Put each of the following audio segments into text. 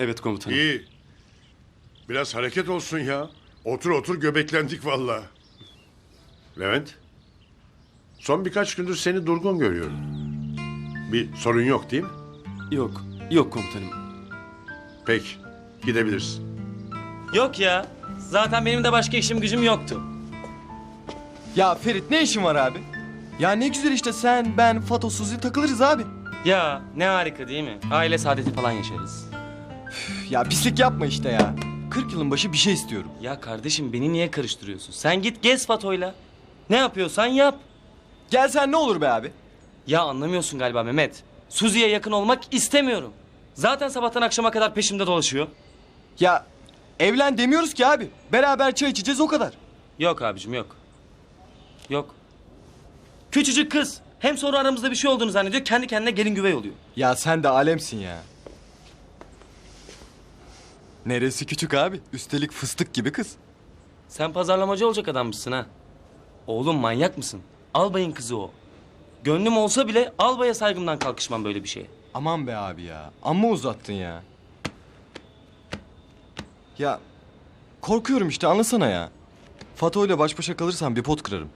Evet komutanım. İyi. Biraz hareket olsun ya. Otur otur göbeklendik valla. Levent. Son birkaç gündür seni durgun görüyorum. Bir sorun yok değil mi? Yok. Yok komutanım. Peki. Gidebilirsin. Yok ya. Zaten benim de başka işim gücüm yoktu. Ya Ferit ne işin var abi? Ya ne güzel işte sen, ben, Fato, Suzi takılırız abi. Ya ne harika değil mi? Aile saadeti falan yaşarız. Üf, Ya pislik yapma işte ya. 40 yılın başı bir şey istiyorum. Ya kardeşim beni niye karıştırıyorsun? Sen git gez Fato'yla. Ne yapıyorsan yap. Gel sen ne olur be abi. Ya anlamıyorsun galiba Mehmet. Suzi'ye yakın olmak istemiyorum. Zaten sabahtan akşama kadar peşimde dolaşıyor. Ya evlen demiyoruz ki abi. Beraber çay içeceğiz o kadar. Yok abicim yok. Yok. Küçücük kız. Hem sonra aramızda bir şey olduğunu zannediyor. Kendi kendine gelin güvey oluyor. Ya sen de alemsin ya. Neresi küçük abi? Üstelik fıstık gibi kız. Sen pazarlamacı olacak adammışsın ha. Oğlum manyak mısın? Albayın kızı o. Gönlüm olsa bile albaya saygımdan kalkışmam böyle bir şeye. Aman be abi ya. Amma uzattın ya. Ya korkuyorum işte anlasana ya. Fato ile baş başa kalırsam bir pot kırarım.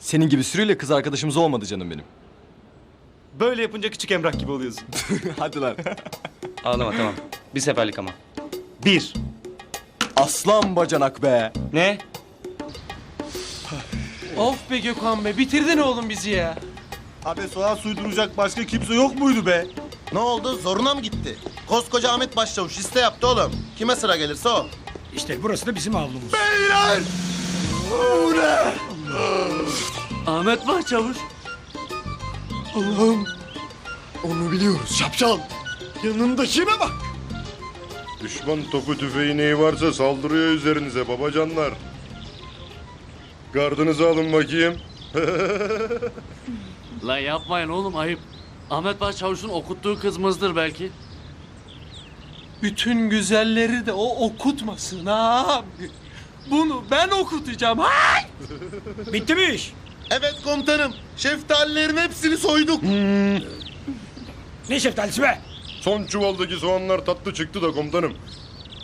Senin gibi sürüyle kız arkadaşımız olmadı canım benim. Böyle yapınca küçük emrak gibi oluyorsun. Hadi lan. Ağlama tamam. Bir seferlik ama. Bir. Aslan bacanak be. Ne? Of be Gökhan be bitirdin oğlum bizi ya. Abi soğan suyduracak başka kimse yok muydu be? Ne oldu? Zoruna mı gitti? Koskoca Ahmet Başçavuş liste yaptı oğlum. Kime sıra gelirse o. İşte burası da bizim avlumuz. Ahmet Başçavuş. Onu biliyoruz şapşal. Yanındakine bak. Düşman topu tüfeği neyi varsa saldırıyor üzerinize babacanlar. Gardınızı alın bakayım. La yapmayın oğlum ayıp. Ahmet Başçavuş'un okuttuğu kızımızdır belki. Bütün güzelleri de o okutmasın abi. Bunu ben okutacağım. Ha? Bitti mi iş? Evet komutanım. Şeftalilerin hepsini soyduk. Ne şeftalisi be? Son çuvaldaki soğanlar tatlı çıktı da komutanım.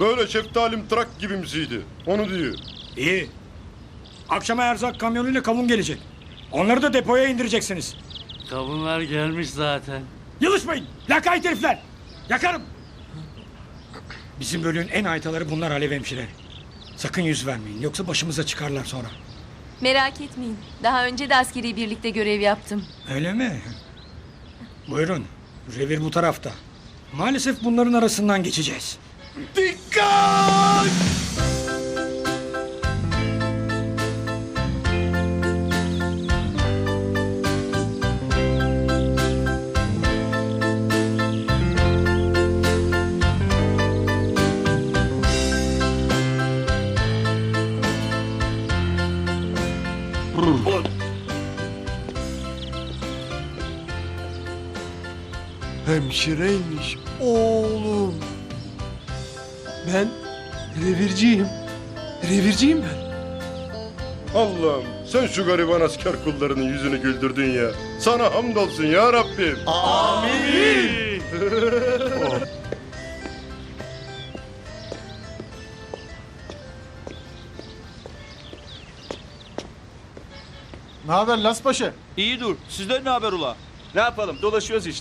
Böyle şeftalim trak gibimsiydi. Onu diyor. İyi. Akşama erzak kamyonuyla kavun gelecek. Onları da depoya indireceksiniz. Kavunlar gelmiş zaten. Yılışmayın. Lakayt herifler. Yakarım. Bizim bölüğün en aytaları bunlar Alev hemşire. Sakın yüz vermeyin. Yoksa başımıza çıkarlar sonra. Merak etmeyin. Daha önce de askeri birlikte görev yaptım. Öyle mi? Buyurun. Revir bu tarafta. Maalesef bunların arasından geçeceğiz. Dikkat! Hemşireymiş oğlum. Ben revirciyim. Revirciyim ben. Allah'ım sen şu gariban asker kullarının yüzünü güldürdün ya. Sana hamdolsun ya Rabbim. Ne haber Laspaşa? İyi dur. Sizden ne haber ula? Ne yapalım? Dolaşıyoruz işte.